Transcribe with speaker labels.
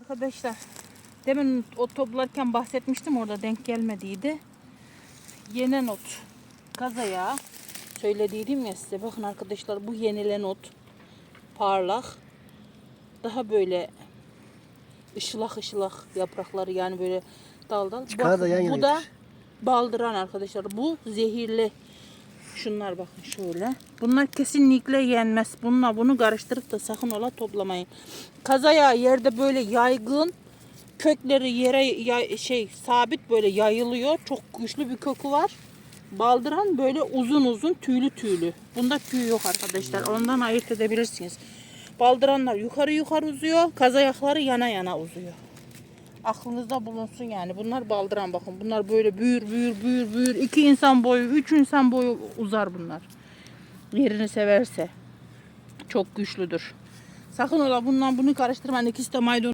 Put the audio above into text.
Speaker 1: Arkadaşlar demin ot toplarken bahsetmiştim orada denk gelmediydi. Yenen ot. Kazaya söylediydim ya size. Bakın arkadaşlar bu yenilen ot. Parlak. Daha böyle ışılak ışılak yaprakları yani böyle dal dal.
Speaker 2: Çıkar da yan
Speaker 1: bu da baldıran arkadaşlar. Bu zehirli. Şunlar bakın şöyle. Bunlar kesinlikle yenmez. Bununla bunu karıştırıp da sakın ola toplamayın. Kazaya yerde böyle yaygın kökleri yere yay- şey sabit böyle yayılıyor. Çok güçlü bir kökü var. Baldıran böyle uzun uzun tüylü tüylü. Bunda tüy yok arkadaşlar. Ondan ayırt edebilirsiniz. Baldıranlar yukarı yukarı uzuyor. Kazayakları yana yana uzuyor. Aklınızda bulunsun yani. Bunlar baldıran bakın. Bunlar böyle büyür büyür büyür büyür. İki insan boyu, üç insan boyu uzar bunlar. Yerini severse. Çok güçlüdür. Sakın ola bundan bunu karıştırmayın. İkisi de maydanoz.